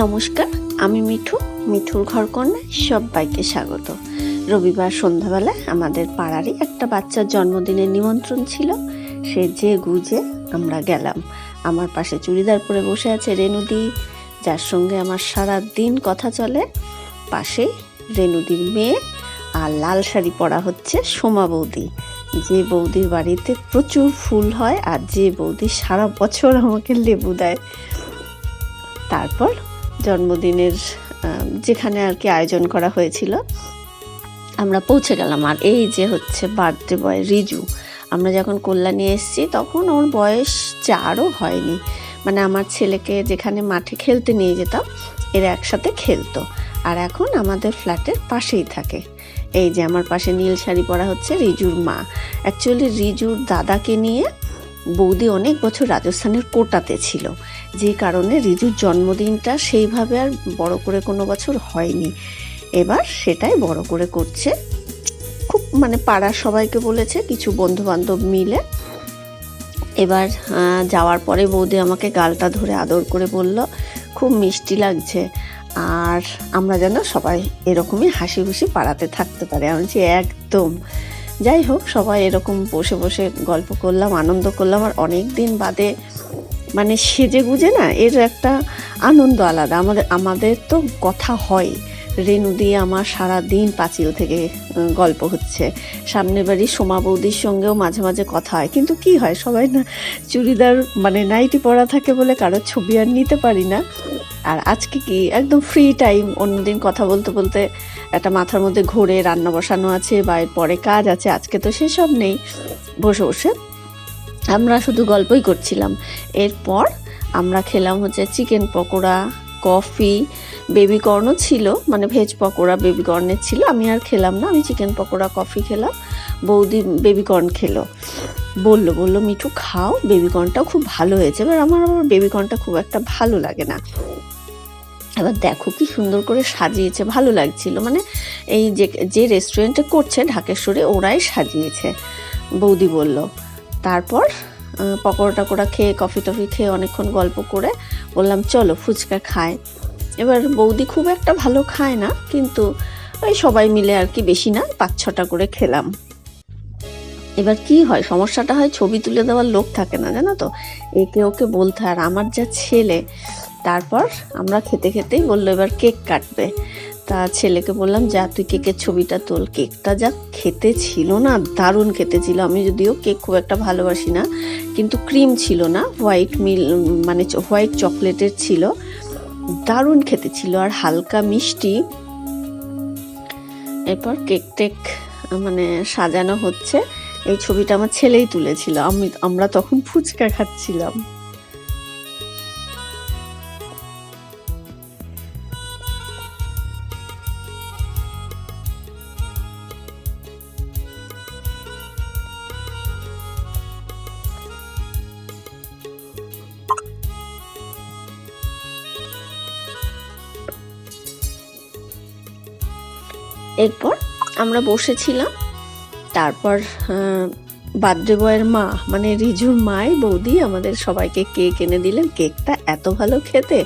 নমস্কার, আমি মিঠু, মিঠুর ঘর কন্যায় সবাইকে স্বাগত। রবিবার সন্ধ্যাবেলায় আমাদের পাড়ারই একটা বাচ্চার জন্মদিনের নিমন্ত্রণ ছিল, সে যে গুজে আমরা গেলাম। আমার পাশে চুড়িদার পরে বসে আছে রেনুদি যার সঙ্গে আমার সারা দিন কথা চলে। পাশেই রেনুদির মেয়ে আর লাল শাড়ি পরা হচ্ছে সোমা বৌদি। যে বৌদির বাড়িতে প্রচুর ফুল হয় আর যে বৌদি সারা বছর আমাকে লেবু দেয়। তারপর জন্মদিনের যেখানে আর কি আয়োজন করা হয়েছিল, আমরা পৌঁছে গেলাম। আর এই যে হচ্ছে বার্থডে বয় রিজু, আমরা যখন কল্যাণী এসেছি, তখন ওর বয়স চারও হয়নি। মানে আমার ছেলেকে যেখানে মাঠে খেলতে নিয়ে যেতাম, এরা একসাথে খেলতো। আর এখন আমাদের ফ্ল্যাটের পাশেই থাকে। এই যে আমার পাশে নীল শাড়ি পরা হচ্ছে রিজুর মা। অ্যাকচুয়ালি রিজুর দাদাকে নিয়ে বৌদি অনেক বছর রাজস্থানের কোটাতে ছিল। যে কারণে রিজুর জন্মদিনটা সেইভাবে আর বড় করে কোনো বছর হয়নি। এবার সেটাই বড় করে করছে। খুব মানে পাড়ার সবাইকে বলেছে, কিছু বন্ধু বান্ধব মিলে। এবার যাওয়ার পরে বৌদি আমাকে গালটা ধরে আদর করে বলল, খুব মিষ্টি লাগছে। আর আমরা যেন সবাই এরকমই হাসি খুশি পাড়াতে থাকতে পারে। আমি বলছি, একদম। যাই হোক, সবাই এরকম বসে বসে গল্প করলাম, আনন্দ করলাম। আর অনেক দিন বাদে মানে সেজে গুজে না, এর একটা আনন্দ আলাদা। আমাদের আমাদের তো কথা হয়। রেনু দিয়ে আমার সারা দিন পাঁচিল থেকে গল্প হচ্ছে। সামনের বাড়ি সোমা বৌদির সঙ্গেও মাঝে মাঝে কথা হয়। কিন্তু কি হয়, সবাই না চুড়িদার মানে নাইটি পরা থাকে বলে কারোর ছবি আর নিতে পারি না। আর আজকে কি, একদম ফ্রি টাইম অন্যদিন কথা বলতে বলতে একটা মাথার মধ্যে ঘোরে, রান্না বসানো আছে বা এর পরে কাজ আছে, আজকে তো সেসব নেই। বসে বসে আমরা শুধু গল্পই করছিলাম। এরপর আমরা খেলাম হচ্ছে চিকেন পকোড়া কফি বেবি কর্নও ছিল মানে ভেজ পকোড়া বেবি কর্নের ছিল। আমি আর খেলাম না, আমি চিকেন পকোড়া কফি খেলাম। বৌদি বেবি কর্ন খেলো। বলল বলল, মিঠু, খাও বেবি কর্নটাও খুব ভালো হয়েছে। এবার আমার আবার বেবি কর্নটা খুব একটা ভালো লাগে না। এবার দেখো কি সুন্দর করে সাজিয়েছে, ভালো লাগছিল। মানে এই যে যে রেস্টুরেন্টে করছে ঢাকেশ্বরে, ওরাই সাজিয়েছে। বৌদি বলল তারপর পকোড়া টকোড়া খেয়ে কফি টফি খেয়ে অনেকক্ষণ গল্প করে বললাম, চলো ফুচকা খায় এবার বৌদি খুব একটা ভালো খায় না, কিন্তু ওই সবাই মিলে আর কি বেশি না, পাঁচ ছটা করে খেলাম। এবার কি হয়, সমস্যাটা হয় ছবি তুলে দেওয়ার লোক থাকে না, জানো তো? একে ওকে বলতে হয়। আর আমার যা ছেলে। তারপর আমরা খেতে খেতেই বলল, এবার কেক কাটবে। তা ছেলেকে বললাম, যা, তুই কেকের ছবিটা তোল। কেকটা যা খেতে ছিল না, দারুণ খেতে ছিল আমি যদিও কেক খুব একটা ভালোবাসি না, কিন্তু ক্রিম ছিল না, হোয়াইট মিল মানে হোয়াইট চকলেটের ছিল। দারুণ খেতে ছিল আর হালকা মিষ্টি। এরপর কেক টেক মানে সাজানো হচ্ছে। এই ছবিটা আমার ছেলেই তুলেছিল। আমি, আমরা তখন ফুচকা খাচ্ছিলাম। এরপর আমরা বসেছিলাম। তারপর বার্থডে বয়ের মা মানে রিজুর মাই বৌদি আমাদের সবাইকে কেক এনে দিলেন। কেকটা এত ভালো খেতে,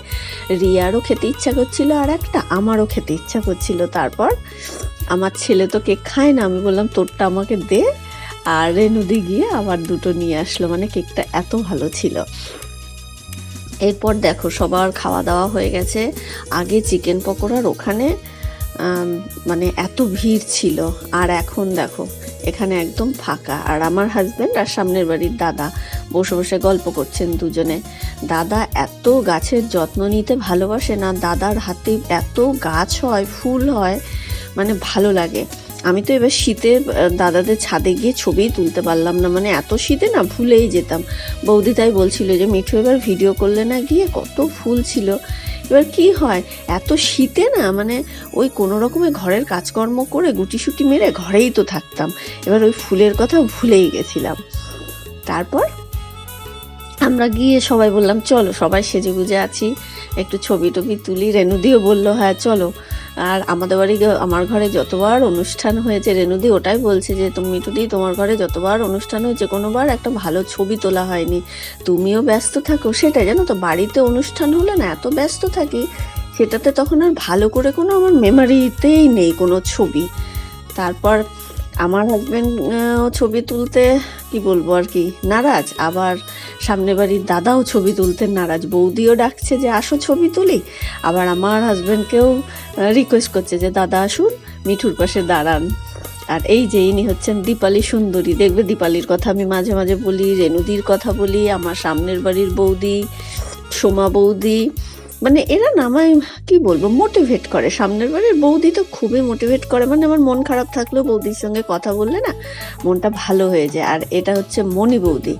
রিয়ারও খেতে ইচ্ছা করছিল আর একটা আমারও খেতে ইচ্ছা করছিল। তারপর আমার ছেলে তো কেক খায় না, আমি বললাম, তোরটা আমাকে দে। আর রেনুদি গিয়ে আবার দুটো নিয়ে আসলো মানে কেকটা এত ভালো ছিল। এরপর দেখো, সবার খাওয়া দাওয়া হয়ে গেছে। আগে চিকেন পকোড়ার ওখানে মানে এত ভিড় ছিল। আর এখন দেখো, এখানে একদম ফাঁকা। আর আমার হাজব্যান্ড আর সামনের বাড়ির দাদা বসে বসে গল্প করছেন দুজনে। দাদা এত গাছের যত্ন নিতে ভালোবাসে না, দাদার হাতে এত গাছ হয়, ফুল হয় মানে ভালো লাগে। আমি তো এবার শীতে দাদাদের ছাদে গিয়ে ছবি তুলতে পারলাম না। মানে এত শীতে না ভুলেই যেতাম। বৌদি তাই বলছিল যে, মিঠু এবার ভিডিও করলে না গিয়ে কত ফুল ছিল। এবার কি হয়? এত শীতে না মানে ওই কোনো রকমে ঘরের কাজকর্ম করে গুটিসুটি মেরে ঘরেই তো থাকতাম। এবার ওই ফুলের কথা ভুলেই গেছিলাম। তারপর? আমরা গিয়ে সবাই বললাম, চলো, সবাই সেজে গুজে আছি। একটু ছবি টবি তুলি। রেনুদিও বলল হ্যাঁ চলো। আর আমাদের বাড়ি আমার ঘরে যতবার অনুষ্ঠান হয়েছে রেনুদি ওটাই বলছে যে, তুমি মিঠুদি তোমার ঘরে যতবার অনুষ্ঠান হয়েছে, কোনোবার একটা ভালো ছবি তোলা হয়নি। তুমিও ব্যস্ত থাকো। সেটাই জানো তো, বাড়িতে অনুষ্ঠান হলে না এত ব্যস্ত থাকি, সেটাতে তখন আর ভালো করে কোনো আমার মেমারিতেই নেই কোনো ছবি। তারপর আমার হাজব্যান্ড ছবি তুলতে, কি বলব আর কি, নারাজ। আবার সামনে বাড়ির দাদাও ছবি তুলতে নারাজ। বৌদিও ডাকছে যে, আসো ছবি তুলি। আবার আমার হাজব্যান্ডকেও রিকোয়েস্ট করছে যে, দাদা আসুন, মিঠুর পাশে দাঁড়ান। আর এই যে, ইনি হচ্ছেন দীপালি সুন্দরী। দেখবে দীপালির কথা আমি মাঝে মাঝে বলি রেনুদির কথা বলি, আমার সামনের বাড়ির বৌদি, সোমা বৌদি মানে এরা না আমায় কি বলব মোটিভেট করে। সামনের বাড়ির বৌদি তো খুবই মোটিভেট করে। মানে আমার মন খারাপ থাকলেও বৌদির সঙ্গে কথা বললে না মনটা ভালো হয়ে যায়। আর এটা হচ্ছে মণি বৌদি।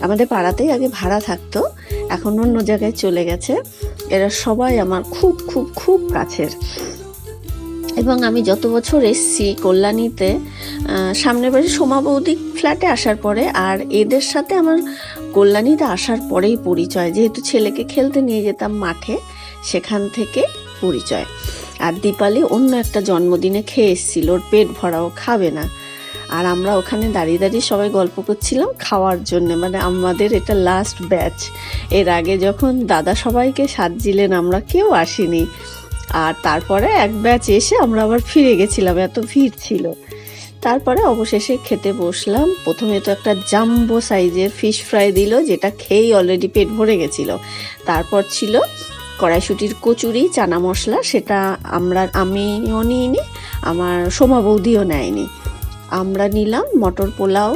আমাদের পাড়াতেই আগে ভাড়া থাকতো, এখন অন্য জায়গায় চলে গেছে। এরা সবাই আমার খুব খুব খুব কাছের। এবং আমি যত বছর এসছি কল্যাণীতে সামনের বাড়ি সোমা বৌদি ফ্ল্যাটে আসার পরে আর এদের সাথে আমার কল্যাণীতে আসার পরেই পরিচয়, যেহেতু ছেলেকে খেলতে নিয়ে যেতাম মাঠে, সেখান থেকে পরিচয়। আর দীপালি অন্য একটা জন্মদিনে খেয়ে এসেছিল, ওর পেট ভরাও খাবে না। আর আমরা ওখানে দাঁড়িয়ে দাঁড়িয়ে সবাই গল্প করছিলাম খাওয়ার জন্য মানে আমাদের এটা লাস্ট ব্যাচ এর আগে যখন দাদা সবাইকে সাজিলেন আমরা কেউ আসিনি। আর তারপরে এক ব্যাচ এসে আমরা আবার ফিরে গেছিলাম, এত ভিড় ছিল। তারপরে অবশেষে খেতে বসলাম। প্রথমে তো একটা জাম্বো সাইজের ফিশ ফ্রাই দিল, যেটা খেয়েই অলরেডি পেট ভরে গেছিল। তারপর ছিল কড়াইশুটির কচুরি, চানা মশলা, সেটা আমরা, আমিও নিইনি, আমার সোমা বৌদিও নেয়নি। আমরা নিলাম মটর পোলাও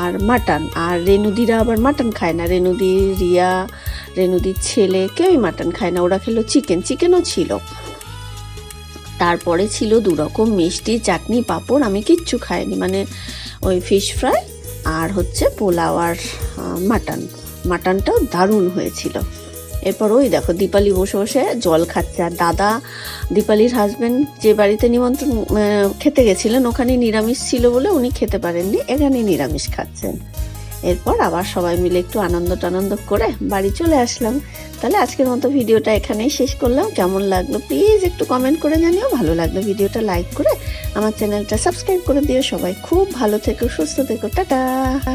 আর মাটন, আর রেনুদিরা আবার মাটন খায় না। রেনুদি রিয়া রেনুদির ছেলে কেউই মাটন খায় না, ওরা খেলো চিকেন চিকেনও ছিল। তারপরে ছিল দু রকম মিষ্টি, চাটনি, পাঁপড়, আমি কিচ্ছু খাইনি। মানে ওই ফিশ ফ্রাই আর হচ্ছে পোলাও আর মাটন। মাটনটাও দারুণ হয়েছিল। এরপর ওই দেখো দীপালি বসে বসে জল খাচ্ছে। আর দাদা, দীপালির হাজব্যান্ড যে বাড়িতে নিমন্ত্রণ খেতে গেছিলেন ওখানে নিরামিষ ছিল বলে উনি খেতে পারেননি এখানে নিরামিষ খাচ্ছেন। এরপর আবার সবাই মিলে একটু আনন্দ টানন্দ করে বাড়ি চলে আসলাম। তাহলে আজকের মতো ভিডিওটা এখানেই শেষ করলাম। কেমন লাগল প্লিজ একটু কমেন্ট করে জানিও। ভালো লাগল ভিডিওটা লাইক করে আমার চ্যানেলটা সাবস্ক্রাইব করে দিও। সবাই খুব ভালো থেকো, সুস্থ থেকো, টাটা!